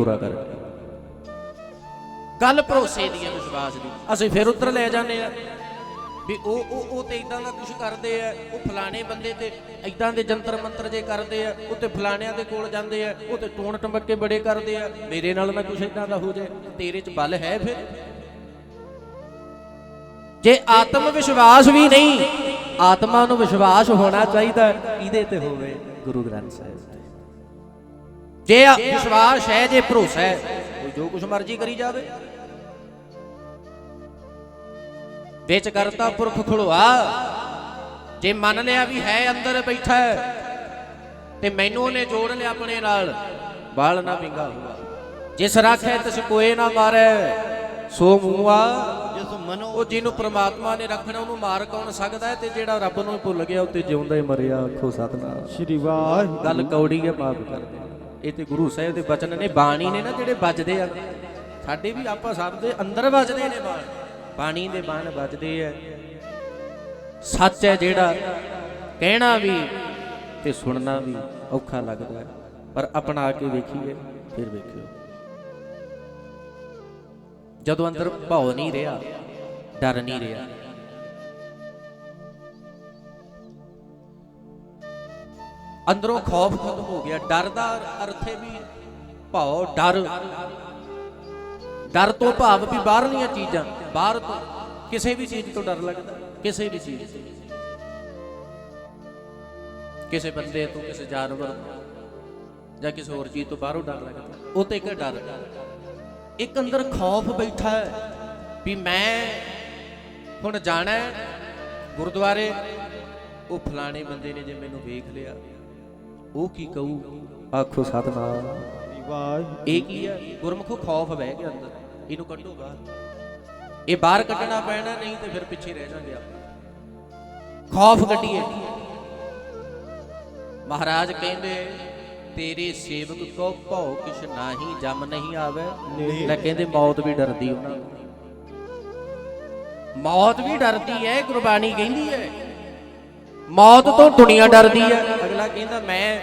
ਪੂਰਾ ਕਰ। ਗੱਲ ਭਰੋਸੇ ਦੀ ਹੈ ਵਿਸ਼ਵਾਸ ਦੀ। ਅਸੀਂ ਫਿਰ ਉੱਤਰ ਲੈ ਜਾਂਦੇ ਆ। ਵੀ ਉਹ ਉਹ ਉਹ ਤੇ ਇਦਾਂ ਦਾ ਕੁਝ ਕਰਦੇ ਆ। ਉਹ ਫਲਾਣੇ ਬੰਦੇ ਤੇ ਇਦਾਂ ਦੇ ਜੰਤਰ ਮੰਤਰ ਜੇ ਕਰਦੇ ਆ, ਉਹ ਤੇ ਫਲਾਣਿਆਂ ਦੇ ਕੋਲ ਜਾਂਦੇ ਆ, ਉਹ ਤੇ ਟੋਣ ਟੰਬਕੇ ਬੜੇ ਕਰਦੇ ਆ। ਮੇਰੇ ਨਾਲ ਨਾ ਕੁਝ ਇਦਾਂ ਦਾ ਹੋ ਜਾਏ। ਤੇਰੇ 'ਚ ਬਲ ਹੈ ਫਿਰ? ਜੇ ਆਤਮ ਵਿਸ਼ਵਾਸ ਵੀ ਨਹੀਂ, ਆਤਮਾ ਨੂੰ ਵਿਸ਼ਵਾਸ ਹੋਣਾ ਚਾਹੀਦਾ, ਇਹਦੇ ਤੇ ਹੋਵੇ ਗੁਰੂ ਗ੍ਰੰਥ ਸਾਹਿਬ। ਜੇ ਆ- ਵਿਸ਼ਵਾਸ ਹੈ ਜੇ ਭਰੋਸਾ ਹੈ ਕੋਈ ਜੋ ਕੁਝ ਮਰਜ਼ੀ ਕਰੀ ਜਾਵੇ। ਵਿੱਚ ਕਰਤਾ ਪੁਰਖ ਖੁਲਵਾ ਜੇ ਮੰਨ ਲਿਆ ਵੀ ਹੈ ਅੰਦਰ ਬੈਠਾ ਹੈ ਤੇ ਮੈਨੂੰ ਉਹਨੇ ਜੋੜ ਲਿਆ ਆਪਣੇ ਨਾਲ ਬਾਲ ਨਾ ਹੁਆ ਜਿਸ ਰਾਖੇ ਤਿਸ ਕੋਏ ਨਾ ਮਾਰੇ ਸੋ ਮੂਆ ਜਿਸ ਮਨੋ ਉਹ ਜਿਹਨੂੰ ਪ੍ਰਮਾਤਮਾ ਨੇ ਰੱਖਣਾ ਉਹਨੂੰ ਮਾਰ ਕੌਣ ਸਕਦਾ ਹੈ? ਤੇ ਜਿਹੜਾ ਰੱਬ ਨੂੰ ਭੁੱਲ ਗਿਆ ਉਹ ਤੇ ਜਿਉਂਦਾ ਹੀ ਮਰਿਆ ਆਖੋ ਸਤਨਾਮ। ਸ਼੍ਰੀ ਵਾਹਿਗੁਰੂ। ਗੱਲ ਕੌੜੀ ਹੈ ਮਾਫ ਕਰ ਦੇ ਇਹ ਤੇ ਗੁਰੂ ਸਾਹਿਬ ਦੇ ਬਚਨ ਨੇ, ਬਾਣੀ ਨੇ ਨਾ ਜਿਹੜੇ ਵੱਜਦੇ ਆ। ਸਾਡੇ ਵੀ ਆਪਾਂ ਸਭ ਦੇ ਅੰਦਰ ਵੱਜਦੇ ਨੇ ਬਾਣ। ਬਾਣੀ ਦੇ ਬਾਣ ਵੱਜਦੇ ਆ। ਸੱਚ ਹੈ ਜਿਹੜਾ, ਕਹਿਣਾ ਵੀ ਤੇ ਸੁਣਨਾ ਵੀ ਔਖਾ ਲੱਗਦਾ ਪਰ ਅਪਣਾ ਕੇ ਵੇਖੀਏ, ਫਿਰ ਵੇਖਿਓ। ਜਦੋਂ ਅੰਦਰ ਭਾਉ ਨਹੀਂ ਰਿਹਾ, ਡਰ ਨਹੀਂ ਰਿਹਾ। ਅੰਦਰੋਂ ਖੌਫ ਖਤਮ ਹੋ ਗਿਆ। ਡਰ ਦਾ ਅਰਥ ਹੈ ਵੀ ਭਾਉ, ਡਰ। ਡਰ ਤੋਂ ਭਾਵ ਵੀ ਬਾਹਰਲੀਆਂ ਚੀਜ਼ਾਂ। ਬਾਹਰ ਤੋਂ ਕਿਸੇ ਵੀ ਚੀਜ਼ ਤੋਂ ਡਰ ਲੱਗਦਾ। ਕਿਸੇ ਵੀ ਚੀਜ਼ ਤੋਂ। ਕਿਸੇ ਬੰਦੇ ਤੋਂ, ਕਿਸੇ ਜਾਨਵਰ ਤੋਂ ਜਾਂ ਕਿਸੇ ਹੋਰ ਚੀਜ਼ ਤੋਂ ਬਾਹਰੋਂ ਡਰ ਲੱਗਦਾ। ਉਹ ਤੇ ਇੱਕ ਡਰ। ਇੱਕ ਅੰਦਰ ਖੌਫ ਬੈਠਾ ਹੈ ਵੀ ਮੈਂ ਹੁਣ ਜਾਣਾ ਗੁਰਦੁਆਰੇ। ਉਹ ਫਲਾਣੇ ਬੰਦੇ ਨੇ ਜੇ ਮੈਨੂੰ ਵੇਖ ਲਿਆ। ਉਹ ਕੀ ਕਹੂ? ਆਖੋ, ਸਤਨਾਮ। ਵਾਹਿਗੁਰੂ ਇਹ ਕੀ ਹੈ? ਗੁਰਮੁਖੋ ਖੌਫ ਬਹਿ ਗਿਆ ਅੰਦਰ। ਇਹਨੂੰ ਕੱਢੋ ਬਾਹਰ। ਇਹ ਬਾਹਰ ਕੱਢਣਾ ਪੈਣਾ, ਨਹੀਂ ਤੇ ਫਿਰ ਪਿੱਛੇ ਰਹਿ ਜਾਂਦੇ ਆਪਾਂ। ਖੌਫ ਕੱਢੀਏ। ਮਹਾਰਾਜ ਕਹਿੰਦੇ, ਤੇਰੇ ਸੇਵਕ ਕੋ ਭਉ ਕਿਛ ਨਾਹੀ, ਜਮ ਨਹੀਂ ਆਵੇ। ਲੈ ਕਹਿੰਦੇ, ਮੌਤ ਵੀ ਡਰਦੀ ਉਹਨਾਂ ਮੌਤ ਵੀ ਡਰਦੀ ਹੈ ਗੁਰਬਾਣੀ ਕਹਿੰਦੀ ਹੈ। ਮੌਤ ਤੋਂ ਦੁਨੀਆ ਡਰਦੀ ਹੈ। ਅਗਲਾ ਕਹਿੰਦਾ ਮੈਂ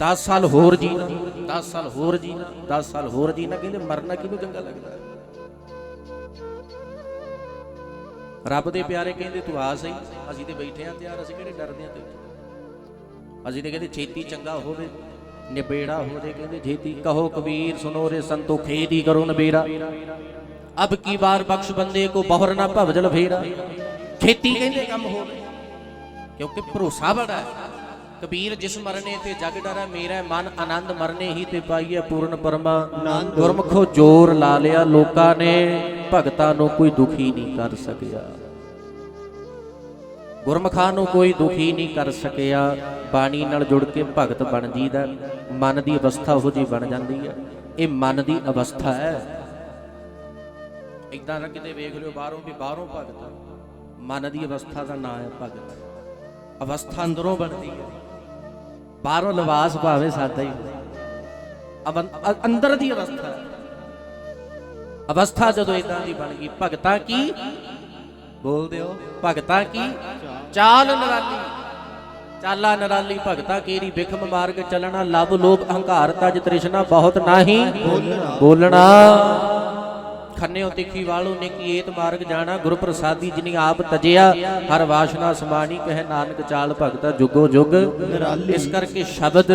10 ਸਾਲ ਹੋਰ ਜੀਣਾ 10 ਸਾਲ ਹੋਰ ਜੀਣਾ 10 ਸਾਲ ਹੋਰ ਜੀਣਾ, ਕਹਿੰਦੇ ਮਰਨਾ ਕਿਹਨੂੰ ਚੰਗਾ ਲੱਗਦਾ? ਰੱਬ ਦੇ ਪਿਆਰੇ ਕਹਿੰਦੇ ਤੂੰ ਆ ਸਹੀ, ਅਸੀਂ ਤੇ ਬੈਠੇ ਆ ਤਿਆਰ, ਅਸੀਂ ਕਿਹੜੇ ਡਰਦੇ ਆ ਤੇ ਅਸੀਂ ਤੇ ਕਹਿੰਦੇ ਛੇਤੀ ਚੰਗਾ ਹੋਵੇ, ਨਿਬੇੜਾ ਹੋ ਜੇ ਕਹਿੰਦੇ ਛੇਤੀ ਕਹੋ ਕਬੀਰ ਸੁਨੋ ਰੇ ਸੰਤੋ ਖੇਦੀ ਕਰੋ ਨਬੇੜਾ। ਅਬ ਕੀ ਵਾਰ ਬਖਸ਼ ਬੰਦੇ ਕੋ ਬਹਰ ਨਾ ਭਵਜਲ ਫੇਰਾ। ਛੇਤੀ ਕਹਿੰਦੇ ਕੰਮ ਹੋਵੇ, ਕਿਉਂਕਿ ਭਰੋਸਾ ਬੜਾ ਹੈ। ਕਬੀਰ ਜਿਸ ਮਰਨੇ ਤੇ ਜਗ ਡਰੈ ਮੇਰਾ ਮਨ ਆਨੰਦ ਮਰਨੇ ਹੀ ਤੇ ਪਾਈਐ ਪੂਰਨ ਪਰਮਾ। ਗੁਰਮਖੋ ਜੋਰ ਲਾ ਲਿਆ ਲੋਕਾਂ ਨੇ ਭਗਤਾਂ ਨੂੰ ਕੋਈ ਦੁਖੀ ਨਹੀਂ ਕਰ ਸਕਿਆ। ਗੁਰਮਖਾਂ ਨੂੰ ਕੋਈ ਦੁਖੀ ਨਹੀਂ ਕਰ ਸਕਿਆ ਬਾਣੀ ਨਾਲ ਜੁੜ ਕੇ ਭਗਤ ਬਣ ਜੀਦਾ ਮਨ ਦੀ ਅਵਸਥਾ ਉਹ ਜੀ ਬਣ ਜਾਂਦੀ ਹੈ। ਇਹ ਮਨ ਦੀ ਅਵਸਥਾ ਹੈ। ਇਦਾਂ ਨਾ ਕਿਤੇ ਵੇਖ ਲਿਓ ਬਾਹਰੋਂ ਵੀ ਬਾਹਰੋਂ ਭਗਤ। ਮਨ ਦੀ ਅਵਸਥਾ ਦਾ ਨਾਮ ਹੈ ਭਗਤ। ਅਵਸਥਾ ਅੰਦਰੋਂ ਬਣਦੀ ਹੈ। ਬਾਹਰੋਂ ਲਿਬਾਸ ਭਾਵੇਂ ਸਾਦਾ ਹੀ ਅੰਦਰ ਦੀ ਅਵਸਥਾ। ਅਵਸਥਾ ਜਦੋਂ ਇਦਾਂ ਦੀ ਬਣ ਗਈ, ਭਗਤਾਂ ਕੀ? ਬੋਲ ਦਿਓ ਭਗਤਾਂ ਕੀ? ਚਾਲ ਨਰਾਲੀ। ਚਾਲਾ ਨਰਾਲੀ, ਭਗਤਾਂ ਕੇਰੀ ਬਿਖਮ ਮਾਰਗ ਚੱਲਣਾ ਲਬ ਲੋਭ ਅਹੰਕਾਰ ਤਜ ਤ੍ਰਿਸ਼ਨਾ, ਬਹੁਤ ਨਾਹੀ ਬੋਲਣਾ। ਖੰਨਿਓ ਤਿੱਖੀ ਵਾਲੋ ਨੇ ਕੀ ਏਤ ਮਾਰਗ ਜਾਣਾ ਗੁਰ ਪ੍ਰਸਾਦੀ ਜਿਨੀ ਆਪ ਤਜਿਆ ਹਰ ਵਾਸ਼ਨਾ ਸਮਾਣੀ ਕਹੇ ਨਾਨਕ ਚਾਲ ਭਗਤਾ ਜੁਗੋ ਜੁਗ। ਨਿਰਾਲੀ। ਇਸ ਕਰਕੇ ਸ਼ਬਦ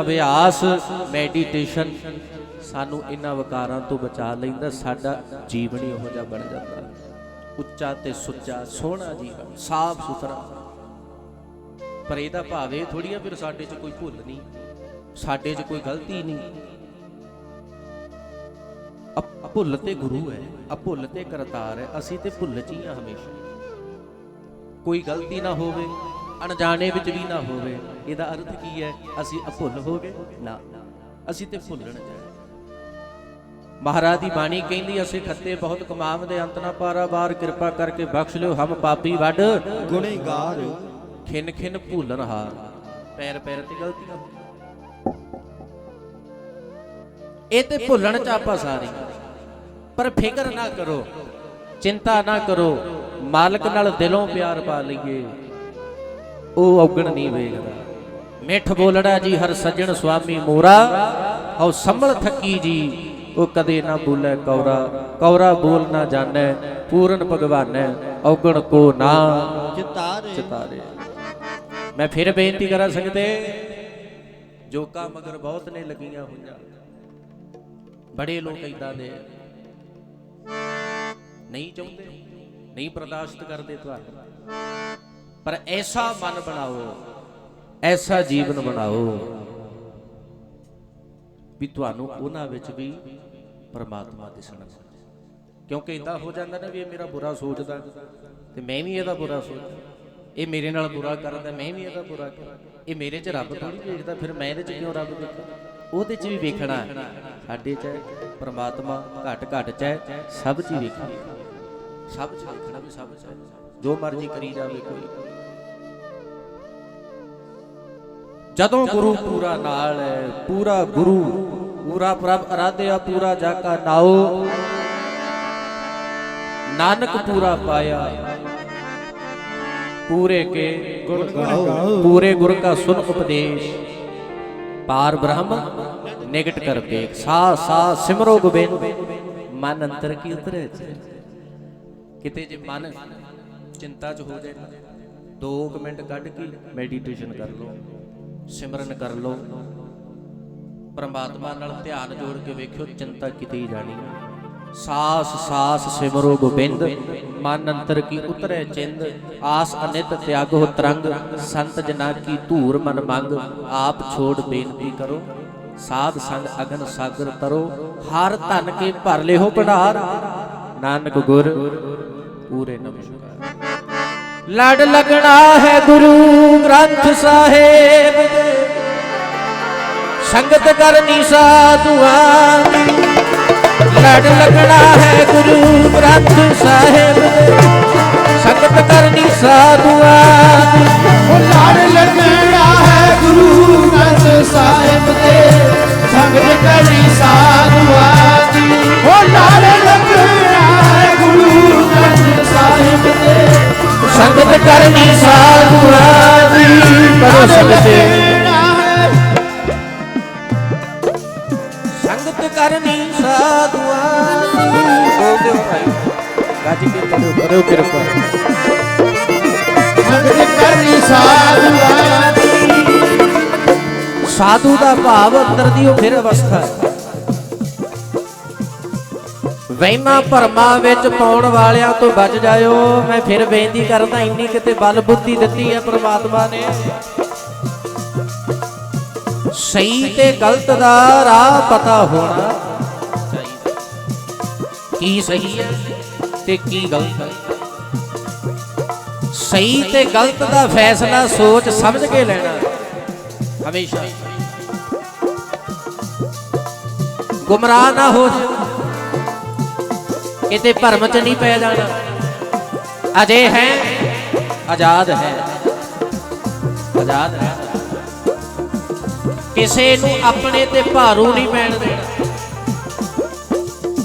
ਅਭਿਆਸ ਮੈਡੀਟੇਸ਼ਨ ਸਾਨੂੰ ਇਹਨਾਂ ਵਿਕਾਰਾਂ ਤੋਂ ਬਚਾ ਲੈਂਦਾ ਸਾਡਾ ਜੀਵਨ ਹੀ ਉਹੋ ਜਿਹਾ ਬਣ ਜਾਂਦਾ। ਉੱਚਾ ਤੇ ਸੁੱਚਾ ਸੋਹਣਾ ਜੀਵਨ ਸਾਫ਼ ਸੁਥਰਾ। ਪਰ ਇਹਦਾ ਭਾਵ ਥੋੜੀ ਆ ਫਿਰ ਸਾਡੇ 'ਚ ਕੋਈ ਭੁੱਲ ਨਹੀਂ ਸਾਡੇ 'ਚ ਕੋਈ ਗਲਤੀ ਨਹੀਂ ਭੁੱਲ ਤੇ ਗੁਰੂ ਹੈ ਅਭੁੱਲ ਤੇ ਕਰਤਾਰ ਹੈ ਅਸੀਂ ਤੇ ਭੁੱਲ ਚ ਹੀ ਆ ਹਮੇਸ਼ਾ। ਕੋਈ ਗਲਤੀ ਨਾ ਹੋਵੇ ਅਣਜਾਣੇ ਵਿੱਚ ਵੀ ਨਾ ਹੋਵੇ ਇਹਦਾ ਅਰਥ ਕੀ ਹੈ? ਅਸੀਂ ਅਭੁੱਲ ਹੋ ਗਏ ਨਾ। ਅਸੀਂ ਤੇ ਭੁੱਲਣ ਜਾਏ ਮਹਾਰਾਜ ਦੀ ਬਾਣੀ ਕਹਿੰਦੀ ਅਸੀਂ ਖੱਤੇ ਬਹੁਤ ਕਮਾਵਦੇ ਅੰਤ ਨਾ ਪਾਰਾ ਬਾਰ ਕਿਰਪਾ ਕਰਕੇ ਬਖਸ਼ ਲਿਓ ਹਮ ਪਾਪੀ ਵੱਡ। ਗੁਨੇਗਾਰ ਖਿੰਨ ਖਿੰਨ ਭੁੱਲਣ ਹਾਰ ਪੈਰ ਪੈਰ ਤੇ ਗਲਤੀਆਂ ਹੁੰਦੀਆਂ। ਇਹ ਤੇ ਭੁੱਲਣ ਚ ਆਪਾਂ ਸਾਰੇ ਪਰ ਫਿਕਰ ਨਾ ਕਰੋ ਚਿੰਤਾ ਨਾ ਕਰੋ ਮਾਲਕ ਨਾਲ ਦਿਲੋਂ ਪਿਆਰ ਪਾ ਲਈਏ। ਉਹ ਔਗਣ ਨਹੀਂ ਵੇਖਦਾ। ਮਿੱਠ ਬੋਲੜਾ ਜੀ ਹਰ ਸੱਜਣ ਸੁਆਮੀ ਮੋਰਾ। ਹਉ ਸੰਭਲ ਥੱਕੀ ਜੀ ਉਹ ਕਦੇ ਨਾ ਬੋਲੇ ਕੌਰਾ। ਕੌਰਾ ਬੋਲ ਨਾ ਜਾਣੈ ਪੂਰਨ ਭਗਵਾਨੈ ਔਗਣ ਕੋ ਨਾ ਚਿਤਾਰੇ। ਚਿਤਾਰੇ। ਮੈਂ ਫਿਰ ਬੇਨਤੀ ਕਰਾਂ ਸੰਗਤੇ ਜੋਕਾ ਮਗਰ ਬਹੁਤ ਨੇ ਲੱਗੀਆਂ ਹੋਈਆਂ। ਬੜੇ ਲੋਕ ਇਦਾਂ ਦੇ। ਨਹੀਂ ਚਾਹੁੰਦੇ, ਨਹੀਂ ਬਰਦਾਸ਼ਤ ਕਰਦੇ ਤੁਹਾਨੂੰ ਪਰ ਐਸਾ ਮਨ ਬਣਾਓ, ਐਸਾ ਜੀਵਨ ਬਣਾਓ ਵੀ ਤੁਹਾਨੂੰ ਉਹਨਾਂ ਵਿੱਚ ਵੀ ਪਰਮਾਤਮਾ ਦਿਸਣਾ। ਕਿਉਂਕਿ ਇਦਾਂ ਹੋ ਜਾਂਦਾ ਨਾ ਵੀ ਇਹ ਮੇਰਾ ਬੁਰਾ ਸੋਚਦਾ ਤੇ ਮੈਂ ਵੀ ਇਹਦਾ ਬੁਰਾ ਸੋਚਦਾ। ਇਹ ਮੇਰੇ ਨਾਲ ਬੁਰਾ ਕਰਦਾ, ਮੈਂ ਵੀ ਇਹਦਾ ਬੁਰਾ ਕਰਾਂ ਇਹ ਮੇਰੇ 'ਚ ਰੱਬ ਥੋੜੀ ਵੇਖਦਾ, ਫਿਰ ਮੈਂ ਇਹਦੇ 'ਚ ਕਿਉਂ ਰੱਬ ਵੇਖਾਂ ਉਹਦੇ 'ਚ ਵੀ ਵੇਖਣਾ ਸਾਡੇ 'ਚ ਪਰਮਾਤਮਾ ਘਟ ਘਟ 'ਚ ਹੈ, ਸਭ 'ਚ ਹੀ ਵੇਖਣਾ। ਸਭ 'ਚ ਵੇਖਣਾ ਵੀ ਸਭ 'ਚ ਹੈ ਜੋ ਮਰਜ਼ੀ ਕਰੀ ਜਾਵੇ ਕੋਈ ਜਦੋਂ ਗੁਰੂ ਪੂਰਾ ਨਾਲ ਹੈ ਪੂਰਾ ਗੁਰੂ ਪੂਰਾ ਪ੍ਰਭ ਅਰਾਧਿਆ ਪੂਰਾ ਜਾ ਕਾ ਨਾਉ ਨਾਨਕ ਪੂਰਾ ਪਾਇਆ ਪੂਰੇ ਕੇ ਗੁਣ ਗਾਓ ਪੂਰੇ ਗੁਰ ਕਾ ਸੁਨ ਉਪਦੇਸ਼ ਪਾਰ ਬ੍ਰਹਮ ਨਿਕਟ ਕਰ ਪੇਖ ਸਾ ਸਾ ਸਿਮਰੋ ਗੋਬਿੰਦ ਮਨ ਅੰਤਰ ਕੀ ਉਤਰੇ ਕਿਤੇ ਜੇ ਮਨ ਚਿੰਤਾ ਚ ਹੋ ਜਾਏ ਨਾ, ਦੋ ਮਿੰਟ ਕੱਢ ਕੇ ਮੈਡੀਟੇਸ਼ਨ ਕਰ ਲਓ ਸਿਮਰਨ ਕਰ ਲਓ। ਪਰਮਾਤਮਾ ਨਾਲ ਧਿਆਨ ਜੋੜ ਕੇ ਵੇਖਿਓ ਚਿੰਤਾ ਕਿਤੇ ਹੀ ਜਾਣੀ ਸਾਸ ਸਾਸ ਸਿਮਰੋ ਗੋਬਿੰਦ ਮਨ ਅੰਤਰ ਕੀ ਉਤਰੈ ਚਿੰਦ ਆਸ ਅਨਿਤ ਤਿਆਗੋ ਤਰੰਗ ਸੰਤ ਜਨਾ ਕੀ ਧੂਰ ਮਨ ਮੰਗ ਆਪ ਛੋੜ ਬੇਨਤੀ ਕਰੋ। ਸਾਧ ਸੰਗ ਅਗਨ ਸਾਗਰ ਤਰੋ ਹਰ ਧਨ ਕੇ ਭਰ ਲਿਓ ਭੰਡਾਰ। ਨਾਨਕ ਗੁਰ ਪੂਰੇ ਨਮਸਕਾਰ ਲੜ ਲੱਗਣਾ ਹੈ ਗੁਰੂ ਗ੍ਰੰਥ ਸਾਹਿਬ ਦੇ। ਸੰਗਤ ਕਰਨੀ ਸਾਧੂਆਂ ਦੀ ਲੜ ਲੱਗਣਾ ਹੈ ਗੁਰੂ ਗ੍ਰੰਥ ਸਾਹਿਬ ਦੇ। ਸੰਗਤ ਕਰਨੀ ਸਾਧੂਆਂ ਕਰਨੀ ਸਾਧੂਆਂ ਦੀ ਕਰੋ ਸੰਗਤੇ ਸੰਗਤ ਕਰਨੀ ਸਾਧੂ ਦੀ ਬੋਲਦੇ ਹੋ ਭਾਈ ਗੱਜ ਕੇ ਕਰੋ ਕਰੋ ਕਿਰਪਾ ਸੰਗਤ ਕਰੀ ਸਾਧੂਆਂ ਦੀ ਸਾਧੂ ਦਾ ਭਾਵ ਅੰਦਰ ਦੀ ਉਹ ਫਿਰ ਅਵਸਥਾ ਹੈ। ਵਹਿਮਾਂ ਭਰਮਾਂ ਵਿੱਚ ਪਾਉਣ ਵਾਲਿਆਂ ਤੋਂ ਬਚ ਜਾਇਓ। ਮੈਂ ਫਿਰ ਬੇਨਤੀ ਕਰਦਾ, ਇੰਨੀ ਕਿਤੇ ਬਲ ਬੁੱਧੀ ਦਿੱਤੀ ਹੈ ਪ੍ਰਮਾਤਮਾ ਨੇ। ਸਹੀ ਤੇ ਗਲਤ ਦਾ ਰਾਹ ਪਤਾ ਹੋਣਾ ਚਾਹੀਦਾ। ਕੀ ਸਹੀ ਹੈ ਤੇ ਕੀ ਗਲਤ ਹੈ। ਸਹੀ ਤੇ ਗਲਤ ਦਾ ਫੈਸਲਾ ਸੋਚ ਸਮਝ ਕੇ ਲੈਣਾ। ਹਮੇਸ਼ਾ। ਗੁੰਮਰਾਹ ਨਾ ਹੋ ਜਾ ਕਿਤੇ ਭਰਮ ਚ ਨਹੀਂ ਪੈ ਜਾਣਾ। ਅਜੇ ਹੈ, ਆਜ਼ਾਦ ਹੈ। ਆਜ਼ਾਦ ਹੈ। ਕਿਸੇ ਨੂੰ ਆਪਣੇ ਤੇ ਭਾਰੂ ਨਹੀਂ ਪੈਣ ਦੇਣਾ।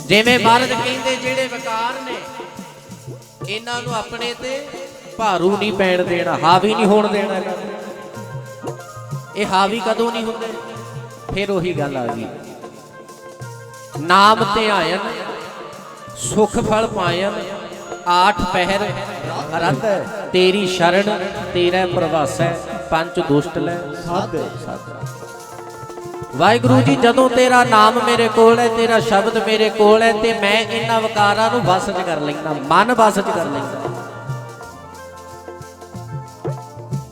ਜਿਵੇਂ ਮਹਾਰਾਜ ਕਹਿੰਦੇ, ਜਿਹੜੇ ਵਿਕਾਰ ਨੇ, ਇਹਨਾਂ ਨੂੰ ਆਪਣੇ ਤੇ ਭਾਰੂ ਨਹੀਂ ਪੈਣ ਦੇਣਾ, ਹਾਵੀ ਨਹੀਂ ਹੋਣ ਦੇਣਾ। ਇਹ ਹਾਵੀ ਕਦੋਂ ਨਹੀਂ ਹੁੰਦੇ? ਫਿਰ ਉਹੀ ਗੱਲ ਆ ਗਈ। ਨਾਮ ਤੇ ਆਇਨ ਸੁਖ ਫਲ ਪਾਇਨ ਆਠ ਪਹਿਰ ਰਤ ਤੇਰੀ ਸ਼ਰਨ ਤੇਰਾ ਪ੍ਰਵਾਸੈ ਪੰਜ ਦੁਸ਼ਟ ਲੈ। ਸਾਧ ਵਾਹਿਗੁਰੂ ਜੀ ਜਦੋਂ ਤੇਰਾ ਨਾਮ ਮੇਰੇ ਕੋਲ ਹੈ ਤੇਰਾ ਸ਼ਬਦ ਮੇਰੇ ਕੋਲ ਹੈ ਤੇ ਮੈਂ ਇਹਨਾਂ ਵਿਕਾਰਾਂ ਨੂੰ ਵਸ ਚ ਕਰ ਲੈਂਦਾ ਮਨ ਵਸ ਚ ਕਰ ਲੈਂਦਾ।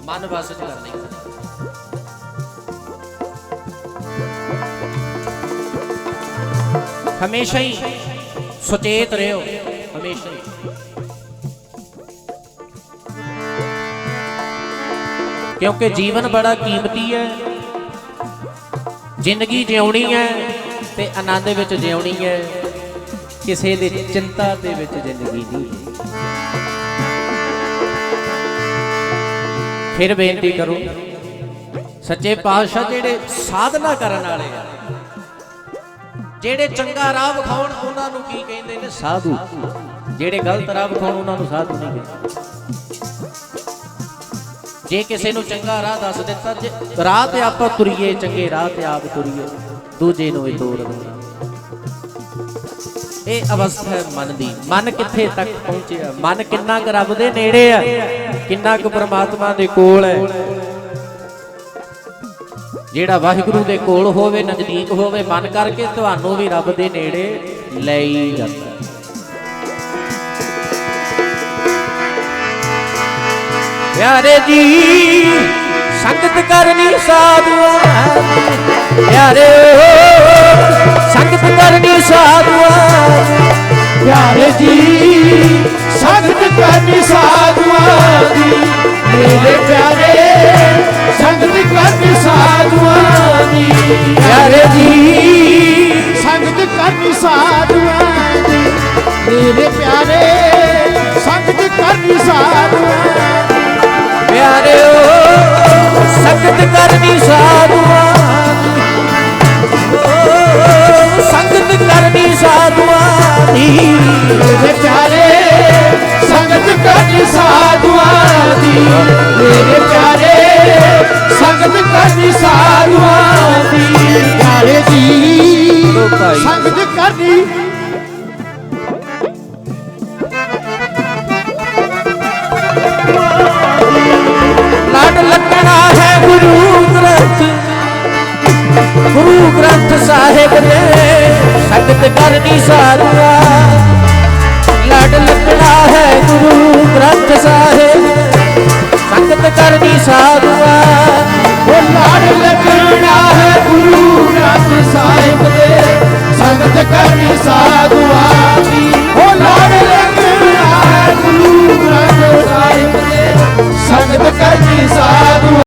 ਮਨ ਵਸ ਚ ਕਰ ਲੈਂਦਾ। ਹਮੇਸ਼ਾ ਹੀ ਸੁਚੇਤ ਰਹੋ ਹਮੇਸ਼ਾ ਕਿਉਂਕਿ ਜੀਵਨ ਬੜਾ ਕੀਮਤੀ ਹੈ। ਜ਼ਿੰਦਗੀ ਜਿਉਣੀ ਹੈ ਤੇ ਆਨੰਦ ਵਿੱਚ ਜਿਉਣੀ ਹੈ। ਕਿਸੇ ਦੇ ਚਿੰਤਾ ਦੇ ਵਿੱਚ ਜ਼ਿੰਦਗੀ ਨਹੀਂ ਫਿਰ ਬੇਨਤੀ ਕਰੋ, ਸੱਚੇ ਪਾਤਸ਼ਾਹ ਜਿਹੜੇ ਸਾਧਨਾ ਕਰਨ ਵਾਲੇ ਆ ਜਿਹੜੇ ਚੰਗਾ ਰਾਹ ਵਿਖਾਉਣ, ਉਹਨਾਂ ਨੂੰ ਕੀ ਕਹਿੰਦੇ ਨੇ? ਸਾਧੂ। ਜਿਹੜੇ ਗਲਤ ਰਾਹ ਵਿਖਾਉਣ, ਉਹਨਾਂ ਨੂੰ ਸਾਧੂ ਨਹੀਂ ਕਹਿੰਦੇ। ਜੇ ਕਿਸੇ ਨੂੰ ਚੰਗਾ ਰਾਹ ਦੱਸ ਦਿੱਤਾ, ਜੇ ਰਾਹ ਤੇ ਆਪਾਂ ਤੁਰੀਏ, ਚੰਗੇ ਰਾਹ ਤੇ ਆਪ ਤੁਰੀਏ, ਦੂਜੇ ਨੂੰ ਇਹ ਤੋੜ ਦੇਣਾ ਇਹ ਅਵਸਥਾ ਹੈ ਮਨ ਦੀ। ਮਨ ਕਿੱਥੇ ਤੱਕ ਪਹੁੰਚਿਆ? ਮਨ ਕਿੰਨਾ ਕੁ ਰੱਬ ਦੇ ਨੇੜੇ ਆ? ਕਿੰਨਾ ਕੁ ਪ੍ਰਮਾਤਮਾ ਦੇ ਕੋਲ ਹੈ? ਜਿਹੜਾ ਵਾਹਿਗੁਰੂ ਦੇ ਕੋਲ ਹੋਵੇ, ਨਜ਼ਦੀਕ ਹੋਵੇ, ਮਨ ਕਰਕੇ ਤੁਹਾਨੂੰ ਵੀ ਰੱਬ ਦੇ ਨੇੜੇ ਲੈ ਹੀ। ਜਾਂਦਾ ਪਿਆਰੇ ਜੀ, ਸੰਗਤ ਕਰਨੀ ਸਾਧੂਆਂ ਪਿਆਰੇ ਸੰਗਤ ਕਰਨੀ ਸਾਧੂਆਂ ਪਿਆਰੇ ਜੀ, ਸੰਗਤ ਕਰਨੀ ਸਾਧੂਆਂ ਦੀ। ਮੇਰੇ ਪਿਆਰੇ, ਸੰਗਤ ਕਰਨੀ ਸਾਧੂਆਂ ਪਿਆਰੇ ਜੀ ਸੰਗਤ ਕਰਨੀ ਸਾਧੂਆਂ ਦੀ ਮੇਰੇ ਪਿਆਰੇ ਸੰਗਤ ਕਰਨੀ ਸਾਧੂਆਂ ਪਿਆਰੇ ਓ ਸੰਗਤ ਕਰਨੀ ਸਾਧੂਆਂ ਸੰਗਤ ਕਰਨੀ ਸਾਧੂਆਂ ਦੀ। ਮੇਰੇ ਪਿਆਰੇ ਸੰਗਤ ਕਰਨੀ ਸਾਧੂਆਂ ਦੀ। ਮੇਰੇ ਪਿਆਰੇ ਸੰਗਤ ਸੰਗਤ ਕਰਨੀ